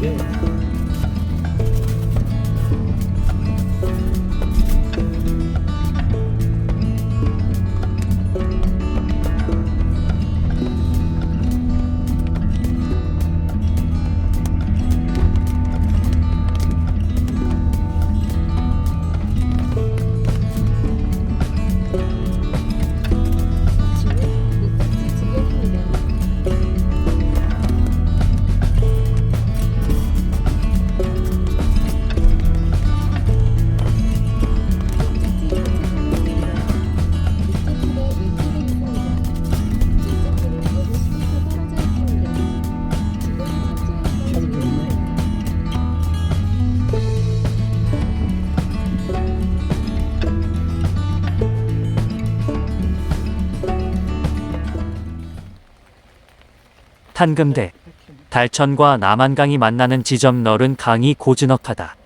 게 탄금대 달천과 남한강이 만나는 지점 널은 강이 고즈넉하다.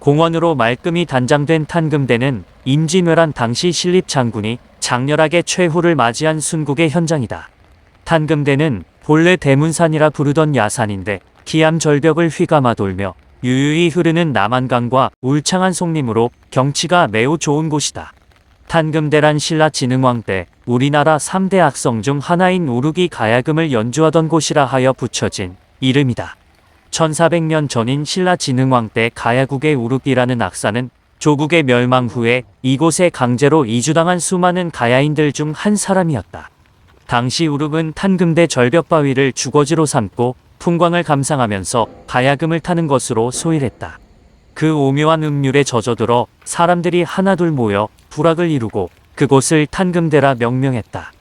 공원으로 말끔히 단장된 탄금대는 임진왜란 당시 신립 장군이 장렬하게 최후를 맞이한 순국의 현장이다. 탄금대는 본래 대문산이라 부르던 야산인데 기암 절벽을 휘감아 돌며 유유히 흐르는 남한강과 울창한 송림으로 경치가 매우 좋은 곳이다. 탄금대란 신라 진흥왕 때 우리나라 3대 악성 중 하나인 우르기 가야금을 연주하던 곳이라 하여 붙여진 이름이다. 1400년 전인 신라 진흥왕 때 가야국의 우르기라는 악사는 조국의 멸망 후에 이곳에 강제로 이주당한 수많은 가야인들 중 한 사람이었다. 당시 우르은 탄금대 절벽 바위를 주거지로 삼고 풍광을 감상하면서 가야금을 타는 것으로 소일했다. 그 오묘한 음률에 젖어들어 사람들이 하나둘 모여 부락을 이루고 그곳을 탄금대라 명명했다.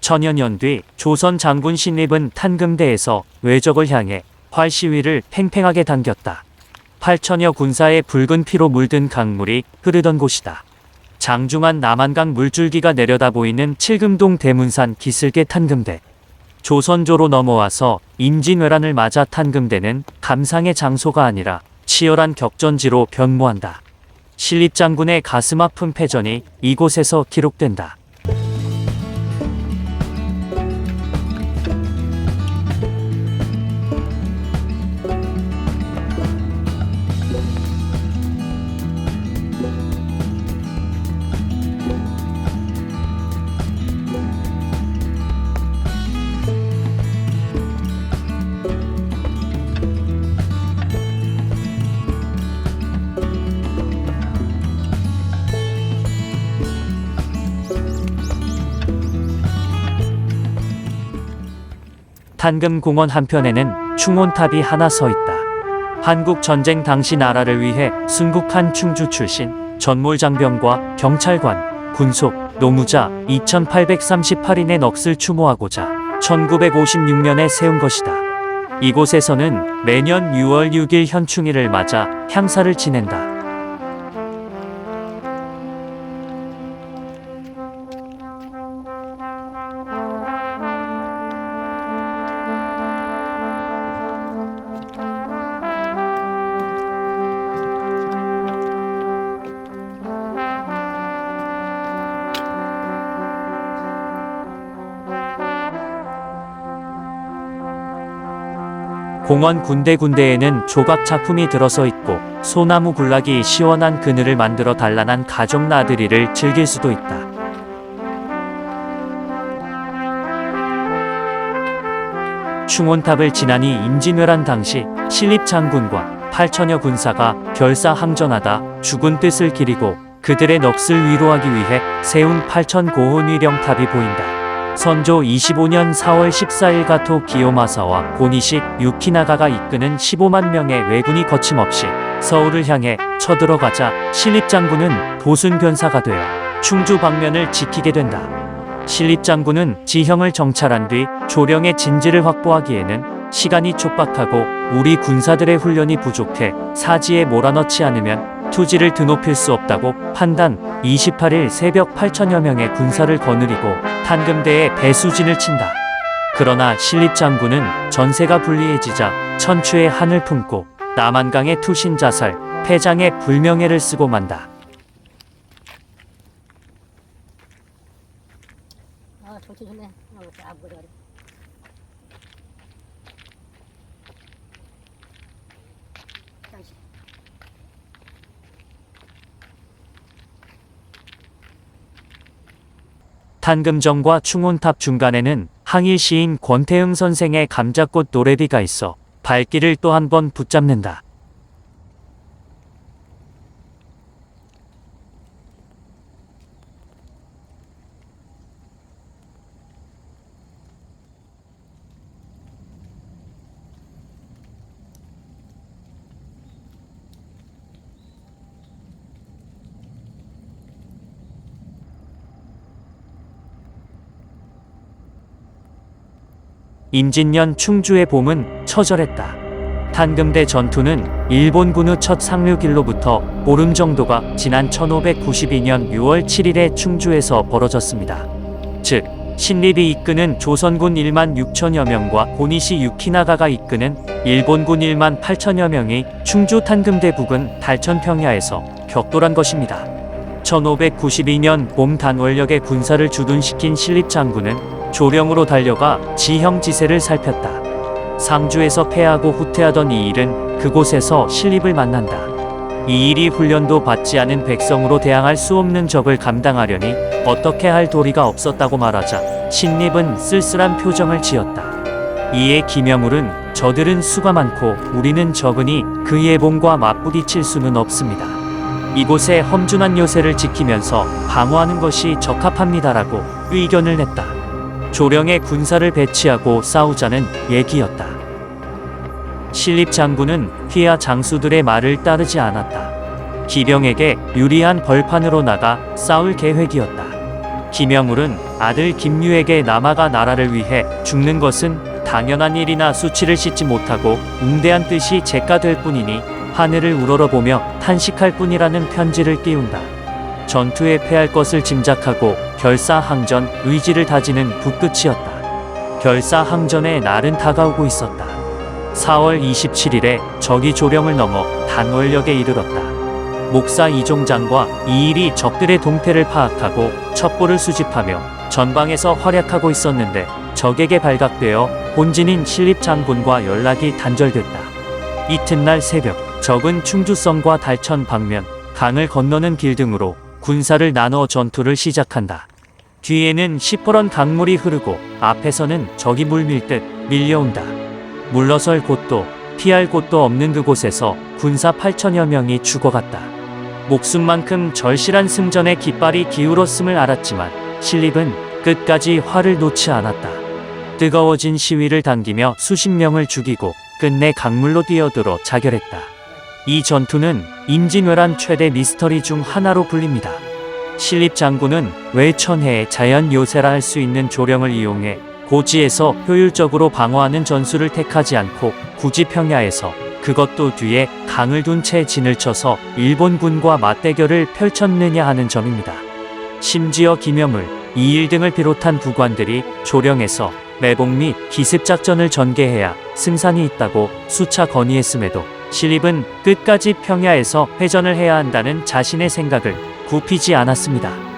천여 년 뒤 조선 장군 신립은 탄금대에서 외적을 향해 활 시위를 팽팽하게 당겼다. 8천여 군사의 붉은 피로 물든 강물이 흐르던 곳이다. 장중한 남한강 물줄기가 내려다 보이는 칠금동 대문산 기슭의 탄금대. 조선조로 넘어와서 임진왜란을 맞아 탄금대는 감상의 장소가 아니라 치열한 격전지로 변모한다. 신립장군의 가슴 아픈 패전이 이곳에서 기록된다. 탄금공원 한편에는 충원탑이 하나 서 있다. 한국 전쟁 당시 나라를 위해 순국한 충주 출신 전몰 장병과 경찰관, 군속, 노무자 2838인의 넋을 추모하고자 1956년에 세운 것이다. 이곳에서는 매년 6월 6일 현충일을 맞아 향사를 지낸다. 공원 군데군데에는 조각 작품이 들어서 있고 소나무 군락이 시원한 그늘을 만들어 단란한 가족 나들이를 즐길 수도 있다. 충원탑을 지나니 임진왜란 당시 신립 장군과 8천여 군사가 결사항전하다 죽은 뜻을 기리고 그들의 넋을 위로하기 위해 세운 8천 고훈위령탑이 보인다. 선조 25년 4월 14일 가토 기요마사와 고니식 유키나가가 이끄는 15만 명의 왜군이 거침없이 서울을 향해 쳐들어가자 신립장군은 보순변사가 되어 충주 방면을 지키게 된다. 신립장군은 지형을 정찰한 뒤 조령의 진지를 확보하기에는 시간이 촉박하고 우리 군사들의 훈련이 부족해 사지에 몰아넣지 않으면 투지를 드높일 수 없다고 판단 28일 새벽 8천여 명의 군사를 거느리고 탄금대에 배수진을 친다. 그러나 신립 장군은 전세가 불리해지자 천추의 한을 품고 남한강의 투신 자살, 패장의 불명예를 쓰고 만다. 아, 좋지 좋네. 어, 아, 뭐래 그래. 탄금정과 충혼탑 중간에는 항일 시인 권태응 선생의 감자꽃 노래비가 있어 발길을 또 한 번 붙잡는다. 임진년 충주의 봄은 처절했다. 탄금대 전투는 일본군 후첫 상륙일로부터 보름 정도가 지난 1592년 6월 7일에 충주에서 벌어졌습니다. 즉, 신립이 이끄는 조선군 1만 6천여 명과 고니시 유키나가가 이끄는 일본군 1만 8천여 명이 충주 탄금대 부근 달천평야에서 격돌한 것입니다. 1592년 봄 단월력의 군사를 주둔시킨 신립 장군은 조령으로 달려가 지형 지세를 살폈다. 상주에서 패하고 후퇴하던 이 일은 그곳에서 신립을 만난다. 이 일이 훈련도 받지 않은 백성으로 대항할 수 없는 적을 감당하려니 어떻게 할 도리가 없었다고 말하자 신립은 쓸쓸한 표정을 지었다. 이에 김여물은 저들은 수가 많고 우리는 적으니 그 예봉과 맞부딪힐 수는 없습니다. 이곳에 험준한 요새를 지키면서 방어하는 것이 적합합니다라고 의견을 냈다. 조령의 군사를 배치하고 싸우자는 얘기였다. 신립 장군은 휘하 장수들의 말을 따르지 않았다. 기병에게 유리한 벌판으로 나가 싸울 계획이었다. 김영울은 아들 김유에게 남아가 나라를 위해 죽는 것은 당연한 일이나 수치를 씻지 못하고 웅대한 뜻이 제가될 뿐이니 하늘을 우러러보며 탄식할 뿐이라는 편지를 띄운다. 전투에 패할 것을 짐작하고 결사항전 의지를 다지는 북끝이었다. 결사항전의 날은 다가오고 있었다. 4월 27일에 적이 조령을 넘어 단월역에 이르렀다. 목사 이종장과 이일이 적들의 동태를 파악하고 첩보를 수집하며 전방에서 활약하고 있었는데 적에게 발각되어 본진인 신립장군과 연락이 단절됐다. 이튿날 새벽 적은 충주성과 달천 방면, 강을 건너는 길 등으로 군사를 나눠 전투를 시작한다. 뒤에는 시퍼런 강물이 흐르고 앞에서는 적이 물밀듯 밀려온다. 물러설 곳도 피할 곳도 없는 그곳에서 군사 8천여 명이 죽어갔다. 목숨만큼 절실한 승전의 깃발이 기울었음을 알았지만 신립은 끝까지 화를 놓지 않았다. 뜨거워진 시위를 당기며 수십 명을 죽이고 끝내 강물로 뛰어들어 자결했다. 이 전투는 임진왜란 최대 미스터리 중 하나로 불립니다. 신립 장군은 왜 천해의 자연 요새라 할 수 있는 조령을 이용해 고지에서 효율적으로 방어하는 전술을 택하지 않고 굳이 평야에서 그것도 뒤에 강을 둔 채 진을 쳐서 일본군과 맞대결을 펼쳤느냐 하는 점입니다. 심지어 김여물, 이일 등을 비롯한 부관들이 조령에서 매복 및 기습작전을 전개해야 승산이 있다고 수차 건의했음에도 신립은 끝까지 평야에서 회전을 해야 한다는 자신의 생각을 굽히지 않았습니다.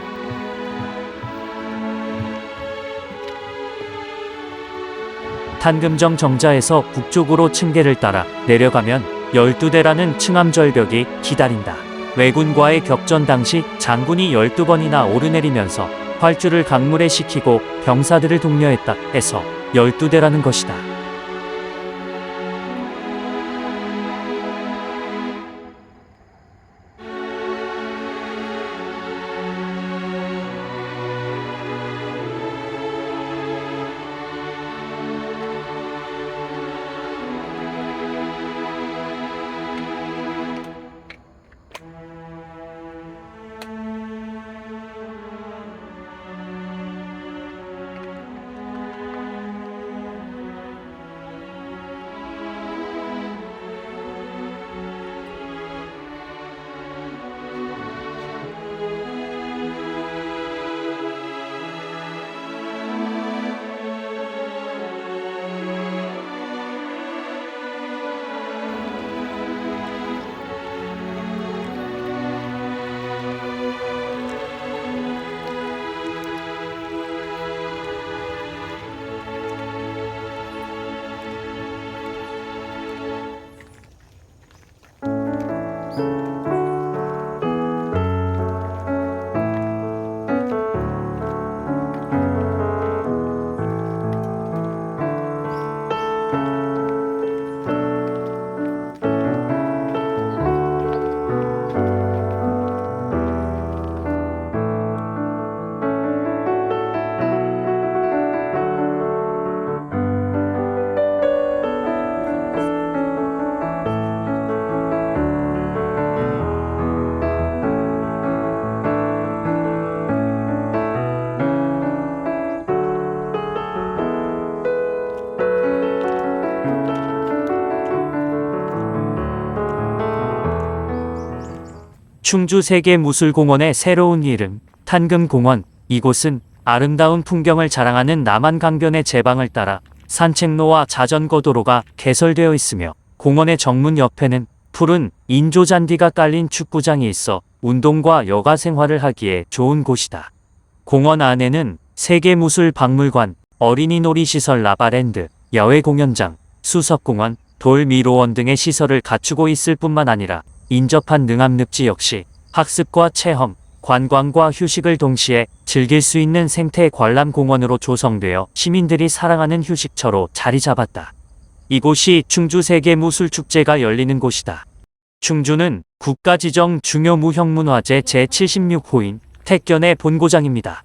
탄금정 정자에서 북쪽으로 층계를 따라 내려가면 12대라는 층암절벽이 기다린다. 왜군과의 격전 당시 장군이 12번이나 오르내리면서 활주를 강물에 식히고 병사들을 독려했다 해서 12대라는 것이다. 충주 세계무술공원의 새로운 이름 탄금공원 이곳은 아름다운 풍경을 자랑하는 남한 강변의 제방을 따라 산책로와 자전거 도로가 개설되어 있으며 공원의 정문 옆에는 푸른 인조 잔디가 깔린 축구장이 있어 운동과 여가 생활을 하기에 좋은 곳이다. 공원 안에는 세계무술 박물관, 어린이 놀이시설 라바랜드, 야외 공연장, 수석공원, 돌미로원 등의 시설을 갖추고 있을 뿐만 아니라 인접한 능암늪지 역시 학습과 체험, 관광과 휴식을 동시에 즐길 수 있는 생태 관람 공원으로 조성되어 시민들이 사랑하는 휴식처로 자리 잡았다. 이곳이 충주 세계 무술 축제가 열리는 곳이다. 충주는 국가 지정 중요 무형문화재 제76호인 택견의 본고장입니다.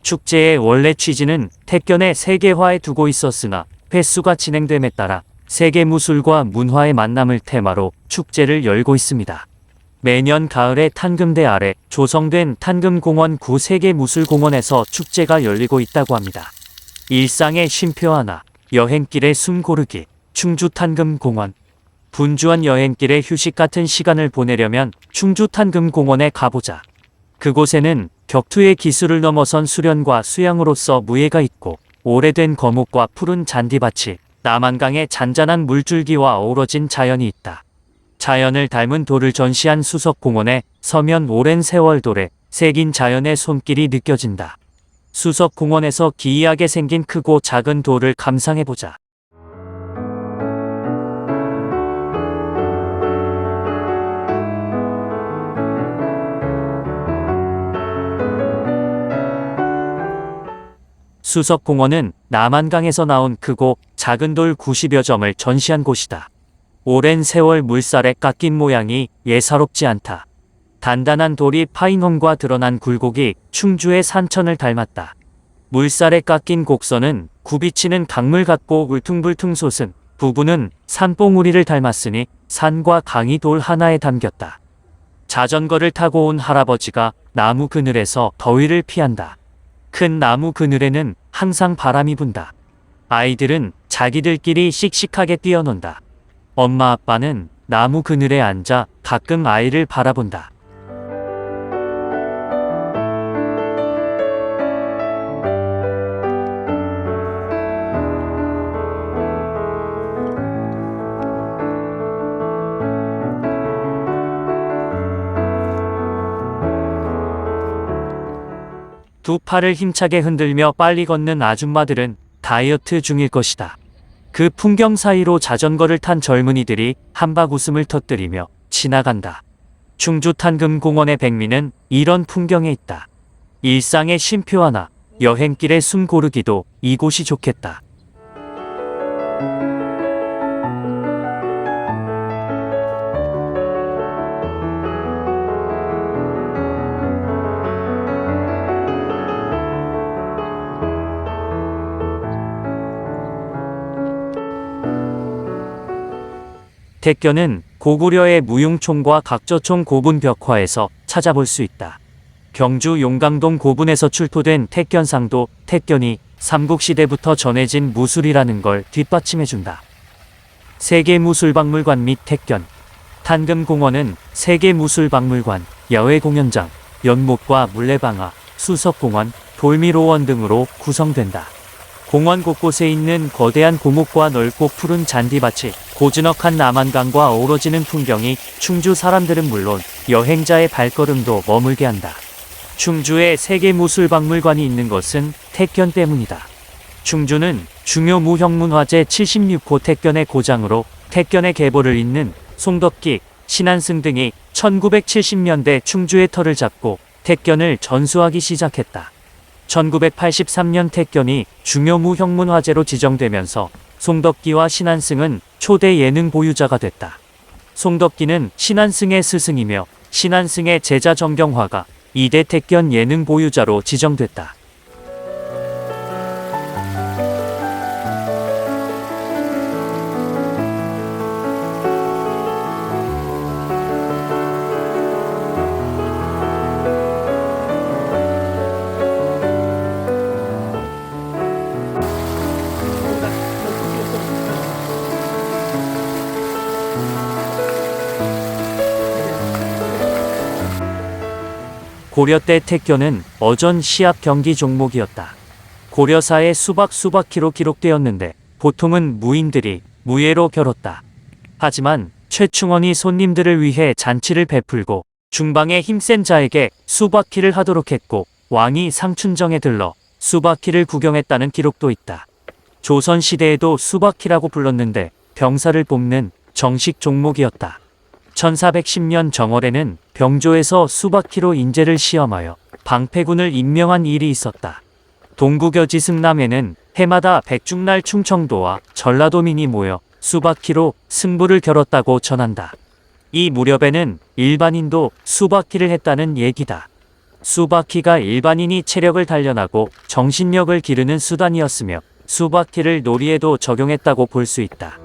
축제의 원래 취지는 택견의 세계화에 두고 있었으나 횟수가 진행됨에 따라 세계 무술과 문화의 만남을 테마로 축제를 열고 있습니다. 매년 가을에 탄금대 아래 조성된 탄금공원 구 세계 무술공원에서 축제가 열리고 있다고 합니다. 일상의 쉼표 하나, 여행길의 숨 고르기, 충주 탄금공원. 분주한 여행길에 휴식 같은 시간을 보내려면 충주 탄금공원에 가보자. 그곳에는 격투의 기술을 넘어선 수련과 수양으로서 무예가 있고 오래된 거목과 푸른 잔디밭이 남한강의 잔잔한 물줄기와 어우러진 자연이 있다. 자연을 닮은 돌을 전시한 수석공원에 서면 오랜 세월 돌에 새긴 자연의 손길이 느껴진다. 수석공원에서 기이하게 생긴 크고 작은 돌을 감상해보자. 수석공원은 남한강에서 나온 크고 작은 돌 90여 점을 전시한 곳이다. 오랜 세월 물살에 깎인 모양이 예사롭지 않다. 단단한 돌이 파인 홈과 드러난 굴곡이 충주의 산천을 닮았다. 물살에 깎인 곡선은 굽이치는 강물 같고 울퉁불퉁 솟은 부분은 산봉우리를 닮았으니 산과 강이 돌 하나에 담겼다. 자전거를 타고 온 할아버지가 나무 그늘에서 더위를 피한다. 큰 나무 그늘에는 항상 바람이 분다. 아이들은 자기들끼리 씩씩하게 뛰어논다. 엄마 아빠는 나무 그늘에 앉아 가끔 아이를 바라본다. 두 팔을 힘차게 흔들며 빨리 걷는 아줌마들은 다이어트 중일 것이다. 그 풍경 사이로 자전거를 탄 젊은이들이 한박 웃음을 터뜨리며 지나간다. 충주 탄금공원의 백미는 이런 풍경에 있다. 일상의 쉼표 하나, 여행길의 숨 고르기도 이곳이 좋겠다. 택견은 고구려의 무용총과 각저총 고분 벽화에서 찾아볼 수 있다. 경주 용강동 고분에서 출토된 택견상도 택견이 삼국시대부터 전해진 무술이라는 걸 뒷받침해준다. 세계무술박물관 및 택견 탄금공원은 세계무술박물관, 야외공연장, 연못과 물레방아, 수석공원, 돌미로원 등으로 구성된다. 공원 곳곳에 있는 거대한 고목과 넓고 푸른 잔디밭이 고즈넉한 남한강과 어우러지는 풍경이 충주 사람들은 물론 여행자의 발걸음도 머물게 한다. 충주에 세계무술박물관이 있는 것은 택견 때문이다. 충주는 중요 무형문화재 76호 택견의 고장으로 택견의 계보를 잇는 송덕기, 신한승 등이 1970년대 충주의 터를 잡고 택견을 전수하기 시작했다. 1983년 택견이 중요 무 형문화재로 지정되면서 송덕기와 신한승은 초대 예능 보유자가 됐다. 송덕기는 신한승의 스승이며 신한승의 제자 정경화가 이대 택견 예능 보유자로 지정됐다. 고려 때 태교는 어전 시합 경기 종목이었다. 고려사의 수박 수박키로 기록되었는데 보통은 무인들이 무예로 겨뤘다. 하지만 최충원이 손님들을 위해 잔치를 베풀고 중방의 힘센 자에게 수박키를 하도록 했고 왕이 상춘정에 들러 수박키를 구경했다는 기록도 있다. 조선 시대에도 수박키라고 불렀는데 병사를 뽑는 정식 종목이었다. 1410년 정월에는 병조에서 수박키로 인재를 시험하여 방패군을 임명한 일이 있었다. 동구겨지 승남에는 해마다 백중날 충청도와 전라도민이 모여 수박키로 승부를 겨뤘다고 전한다. 이 무렵에는 일반인도 수박키를 했다는 얘기다. 수박키가 일반인이 체력을 단련하고 정신력을 기르는 수단이었으며 수박키를 놀이에도 적용했다고 볼 수 있다.